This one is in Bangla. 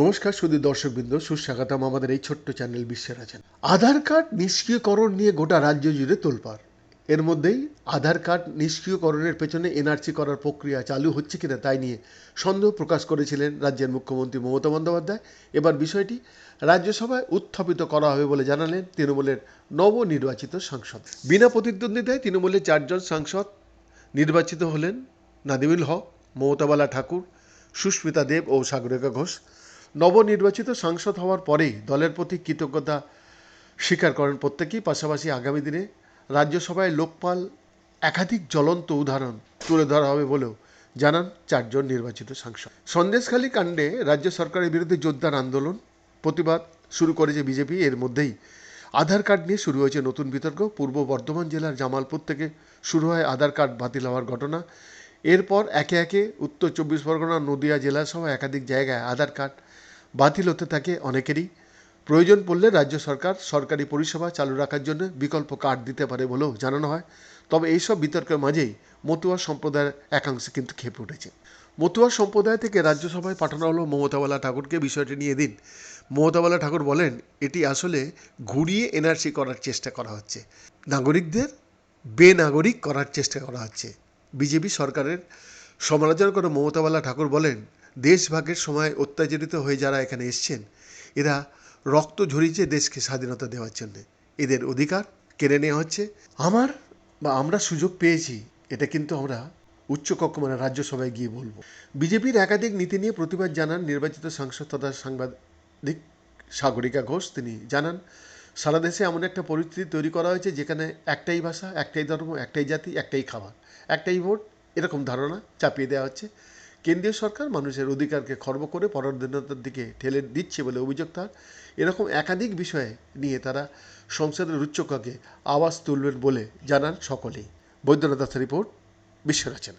নমস্কার শুধু দর্শকবৃন্দ, সুস্বাগতম আমাদের এই ছোট্ট চ্যানেল বিশ্বের আছেন আধার কার্ড নিষ্ক্রিয়করণ নিয়ে গোটা রাজ্য জুড়ে তোলপাড়। এর মধ্যেই আধার কার্ড নিষ্ক্রিয়করণের পেছনে এনআরসি করার প্রক্রিয়া চালু হচ্ছে কিনা তাই নিয়ে সন্দেহ প্রকাশ করেছিলেন রাজ্যের মুখ্যমন্ত্রী মমতা বন্দ্যোপাধ্যায়। এবার বিষয়টি রাজ্যসভায় উত্থাপিত করা হবে বলে জানালেন তৃণমূলের নবনির্বাচিত সাংসদ। বিনা প্রতিদ্বন্দ্বিতায় তৃণমূলের চারজন সাংসদ নির্বাচিত হলেন নাদিমুল হক, মমতাবালা ঠাকুর, সুস্মিতা দেব ও সাগরিকা ঘোষ। নবনির্বাচিত সাংসদ হওয়ার পরেই দলের প্রতি কৃতজ্ঞতা স্বীকার করেন প্রত্যেকেই। পাশাপাশি আগামী দিনে রাজ্যসভায় লোকপাল একাধিক জ্বলন্ত উদাহরণ তুলে ধরা হবে বলেও জানান চারজন নির্বাচিত সাংসদ। সন্দেশখালী কাণ্ডে রাজ্য সরকারের বিরুদ্ধে জোরদার আন্দোলন, প্রতিবাদ শুরু করেছে বিজেপি। এর মধ্যেই আধার কার্ড নিয়ে শুরু হয়েছে নতুন বিতর্ক। পূর্ব বর্ধমান জেলার জামালপুর থেকে শুরু হয় আধার কার্ড বাতিল হওয়ার ঘটনা। এরপর একে একে উত্তর চব্বিশ পরগনা, নদিয়া জেলা সহ একাধিক জায়গায় আধার কার্ড বাতিল হতে থাকে অনেকেরই। প্রয়োজন পড়লে রাজ্য সরকার সরকারি পরিষেবা চালু রাখার জন্য বিকল্প কার্ড দিতে পারে বলেও জানানো হয়। তবে এইসব বিতর্কের মাঝেই মতুয়া সম্প্রদায়ের একাংশ কিন্তু খেপে উঠেছে। মতুয়া সম্প্রদায় থেকে রাজ্যসভায় পাঠানো হলো মমতাওয়ালা ঠাকুরকে। বিষয়টি নিয়ে দিন মমতাবালা ঠাকুর বলেন, এটি আসলে ঘুরিয়ে এনআরসি করার চেষ্টা করা হচ্ছে। নাগরিকদের বেনাগরিক করার চেষ্টা করা হচ্ছে। বিজেপি সরকারের সমালোচনা করে মমতাবালা ঠাকুর বলেন, দেশভাগের সময় অত্যাচারিত হয়ে যারা এখানে এসছেন, এরা রক্ত ঝরিয়েছে দেশকে স্বাধীনতা দেওয়ার জন্য। এদের অধিকার কেড়ে নেওয়া হচ্ছে। আমার বা আমরা সুযোগ পেয়েছি, এটা কিন্তু আমরা উচ্চকক্ষ মানে রাজ্যসভায় গিয়ে বলব। বিজেপির একাধিক নীতি নিয়ে প্রতিবাদ জানান নির্বাচিত সাংসদ তথা সাংবাদিক সাগরিকা ঘোষ, তিনি জানান সারা দেশে এমন একটা পরিস্থিতি তৈরি করা হয়েছে যেখানে একটাই ভাষা, একটাই ধর্ম, একটাই জাতি, একটাই খাবার, একটাই ভোট, এরকম ধারণা চাপিয়ে দেওয়া হচ্ছে। কেন্দ্রীয় সরকার মানুষের অধিকারকে খর্ব করে পরাধীনতার দিকে ঠেলে দিচ্ছে বলে অভিযোগ তার। এরকম একাধিক বিষয়ে নিয়ে তারা সংসদের উচ্চকক্ষে আওয়াজ তুলবেন বলে জানান সকলেই। বৈদ্যনাথ দাসের রিপোর্ট বিশ্বরচনা